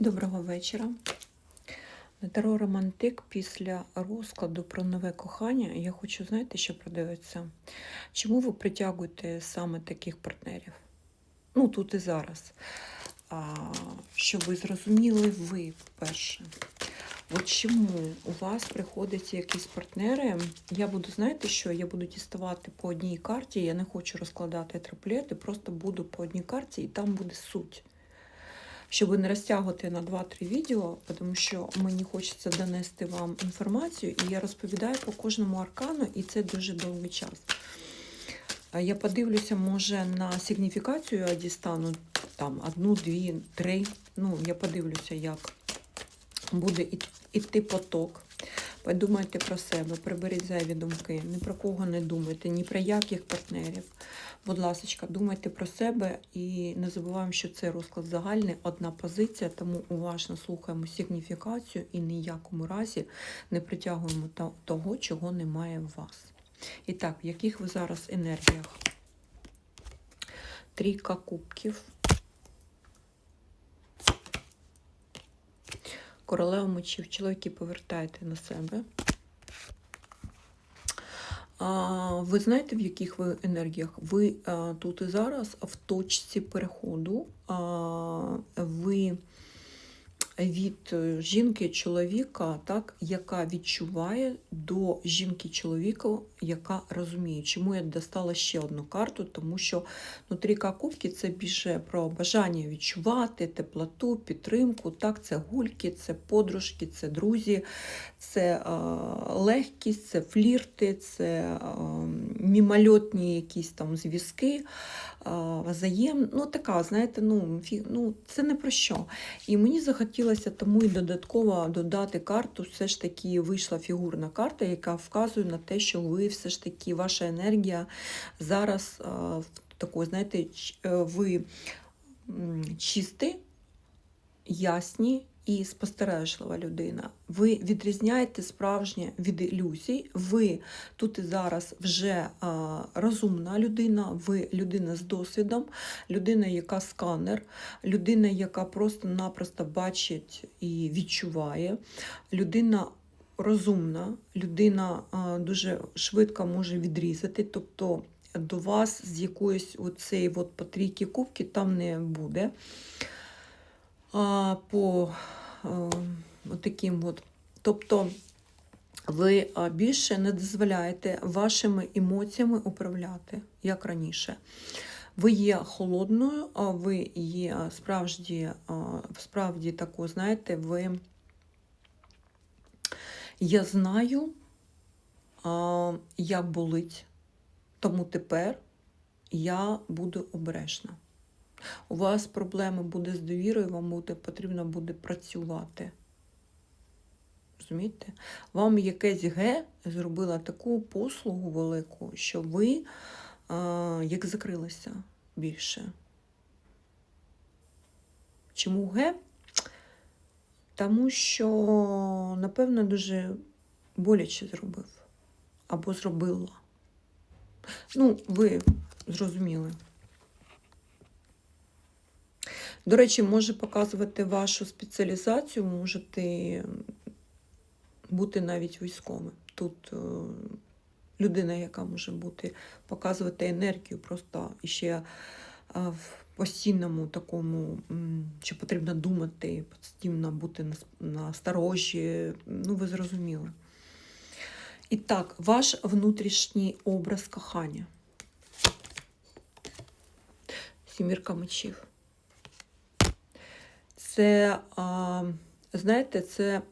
Доброго вечора. На Таро Романтик після розкладу про нове кохання я хочу знаєте, що продивитися. Чому ви притягуєте саме таких партнерів? Ну, тут і зараз. А, щоб ви зрозуміли ви перше. От чому у вас приходять якісь партнери? Я буду, знаєте що? Я буду діставати по одній карті. Я не хочу розкладати триплети, просто буду по одній карті, і там буде суть щоб не розтягувати на 2-3 відео, тому що мені хочеться донести вам інформацію, і я розповідаю по кожному аркану, і це дуже довгий час. Я подивлюся, може, на сигніфікацію я дістану там одну, дві, три. Ну, я подивлюся, як буде іти поток. Подумайте про себе, приберіть зайві думки, ні про кого не думайте, ні про яких партнерів. Будь ласка, думайте про себе і не забуваємо, що це розклад загальний, одна позиція, тому уважно слухаємо сигніфікацію і ніякому разі не притягуємо того, чого немає в вас. І так, в яких ви зараз енергіях? Трійка кубків. Королева мечів, чоловіки повертайте на себе. Ви знаєте, в яких ви енергіях? Ви тут і зараз в точці переходу, ви від е, жінки чоловіка, так, яка відчуває до жінки чоловіка, яка розуміє. Чому я достала ще одну карту? Тому що ну, трійка кубки це більше про бажання відчувати теплоту, підтримку. Так, Це гульки, це подружки, це друзі, це е, легкість, це флірти, це мімольотні якісь там зв'язки, взаєм. Ну, така, знаєте, ну, фі, ну, це не про що. І мені захотілося тому і додатково додати карту. Все ж таки вийшла фігурна карта, яка вказує на те, що ви все ж таки, ваша енергія зараз в такої, знаєте, е, ви чисті, ясні і спостережлива людина. Ви відрізняєте справжнє від ілюзій, ви тут і зараз вже розумна людина, ви людина з досвідом, людина, яка сканер, людина, яка просто-напросто бачить і відчуває, людина. Розумна, людина дуже швидко може відрізати, тобто до вас з якоїсь оцеї от по трійки кубки там не буде. А, по таким от. Тобто ви більше не дозволяєте вашими емоціями управляти, як раніше. Ви є холодною, а ви є справді, справді такою, знаєте, ви я знаю, як болить, тому тепер я буду обережна. У вас проблеми буде з довірою, вам буде, потрібно буде працювати. Розумієте? Вам якесь Г зробила таку послугу велику, що ви а, як закрилися більше. Чому Г? Тому що, напевно, дуже боляче зробив або зробила. Ну, ви зрозуміли. До речі, може показувати вашу спеціалізацію, можете бути навіть військовим. Тут е, людина, яка може бути, показувати енергію, просто ще е, в постійному такому, що потрібно думати, постійно бути на сторожі, ну ви зрозуміли. І так, ваш внутрішній образ кохання. Сімірка мечів. Це, знаєте, це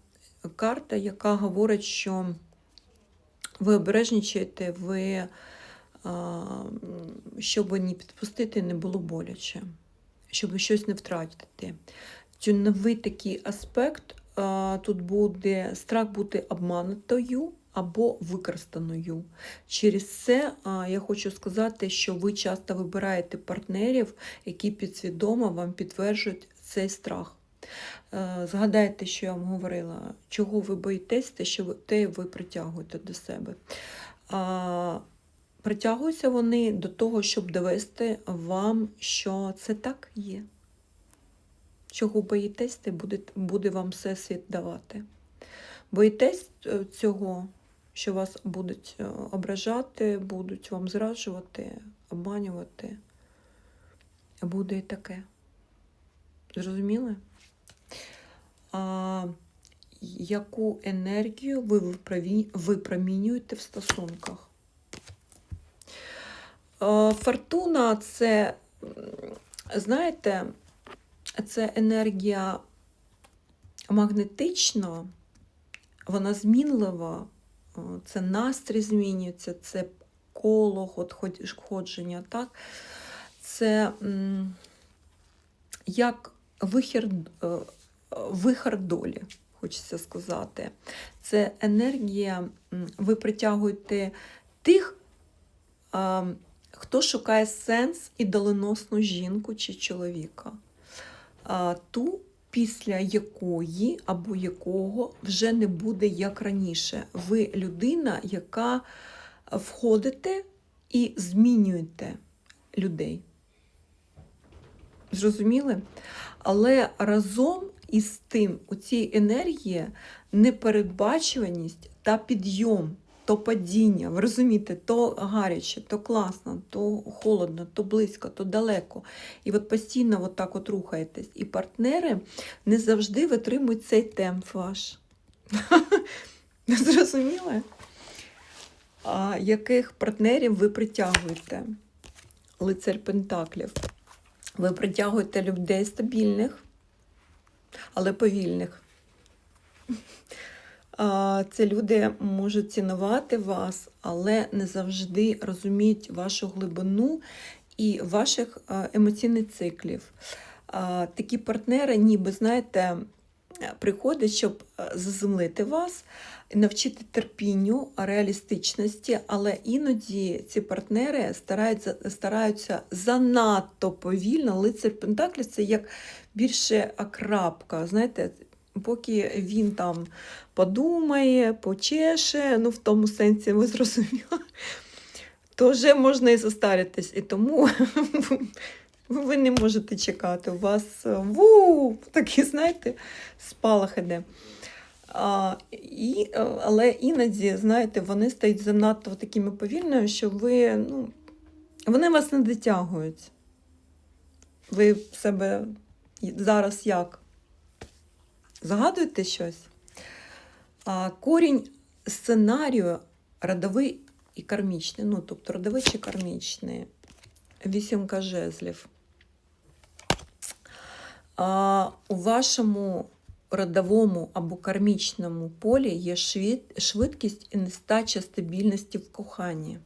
карта, яка говорить, що ви обережничаєте, ви, щоб не підпустити, не було боляче, щоб щось не втратити. Новий такий аспект тут буде страх бути обманутою або використаною. Через це я хочу сказати, що ви часто вибираєте партнерів, які підсвідомо вам підтверджують цей страх. Е, згадайте, що я вам говорила, чого ви боїтесь, те, що ви, те ви притягуєте до себе. А, Притягуються вони до того, щоб довести вам, що це так є. чого боїтесь, те буде, буде вам всесвіт давати. Боїтесь е, цього, що вас будуть е, ображати, будуть вам зраджувати, обманювати. Буде і таке. Зрозуміли? А, яку енергію ви випромінюєте в стосунках? А, Фортуна це, знаєте, це енергія магнетична, вона змінлива, це настрій змінюється, це коло, ход- ход- ходження, так? Це як вихір, е, вихор долі, хочеться сказати. Це енергія, ви притягуєте тих, хто шукає сенс і доленосну жінку чи чоловіка. Ту, після якої або якого вже не буде як раніше. Ви людина, яка входите і змінюєте людей. Зрозуміли? Але разом із тим, у цій енергії непередбачуваність та підйом, то падіння. Ви розумієте, то гаряче, то класно, то холодно, то близько, то далеко. І от постійно от так от рухаєтесь. І партнери не завжди витримують цей темп ваш. Зрозуміли? Яких партнерів ви притягуєте? Лицар Пентаклів. Ви притягуєте людей стабільних, але повільних. Це люди можуть цінувати вас, але не завжди розуміють вашу глибину і ваших емоційних циклів. Такі партнери, ніби, знаєте, приходять, щоб заземлити вас, навчити терпінню, реалістичності, але іноді ці партнери стараються, стараються занадто повільно. Лицар Пентаклів це як більше акрапка. Знаєте, поки він там подумає, почеше, ну в тому сенсі ви зрозуміли, то вже можна і застаритись. І тому ви не можете чекати. У вас ву, такі, знаєте, спалах іде. А, і, е, але іноді, знаєте, вони стають занадто такими повільними, що ви, ну, вони вас не дотягують. Ви себе зараз як? Загадуєте щось? А, корінь сценарію родовий і кармічний, ну, тобто родовий чи кармічний. Вісімка жезлів. А, у вашому родовому або кармічному полі є швидкість і нестача стабільності в коханні.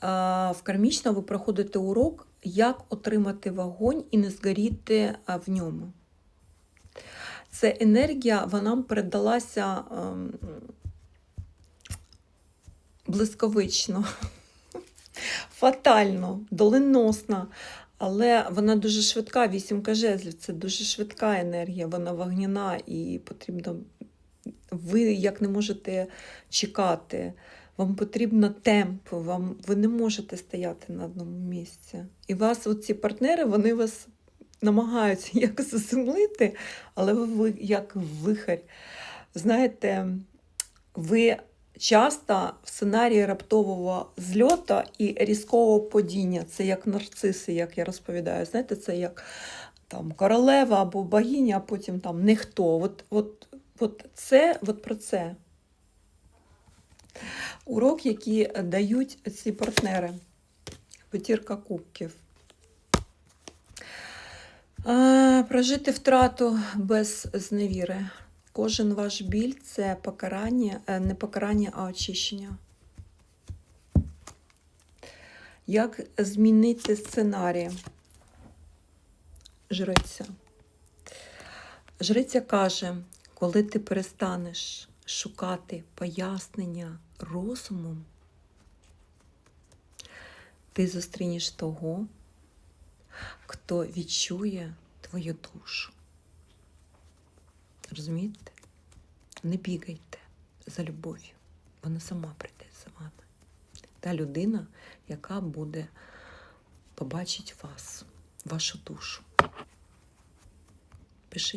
В кармічному ви проходите урок, як отримати вогонь і не згоріти в ньому. Це енергія, вона передалася ем, блисковично, фатально, доленосна. Але вона дуже швидка, вісімка жезлів це дуже швидка енергія, вона вогняна і потрібно. Ви як не можете чекати, вам потрібно темп, вам, ви не можете стояти на одному місці. І вас, оці партнери, вони вас намагаються як заземлити, але ви як вихарь. Знаєте, ви часто в сценарії раптового зльоту і різкого падіння, це як нарциси, як я розповідаю. Знаєте, це як там королева або богиня, а потім там ніхто. От, от, от це от про це. Урок, який дають ці партнери. П'ятірка кубків. Прожити втрату без зневіри. Кожен ваш біль це покарання, е, не покарання, а очищення. Як змінити сценарій? Жриця. Жриця каже, коли ти перестанеш шукати пояснення розумом, ти зустрінеш того, хто відчує твою душу. Розумієте? Не бігайте за любов'ю, вона сама прийде за вами. Та людина, яка буде побачить вас, вашу душу. Пишіть.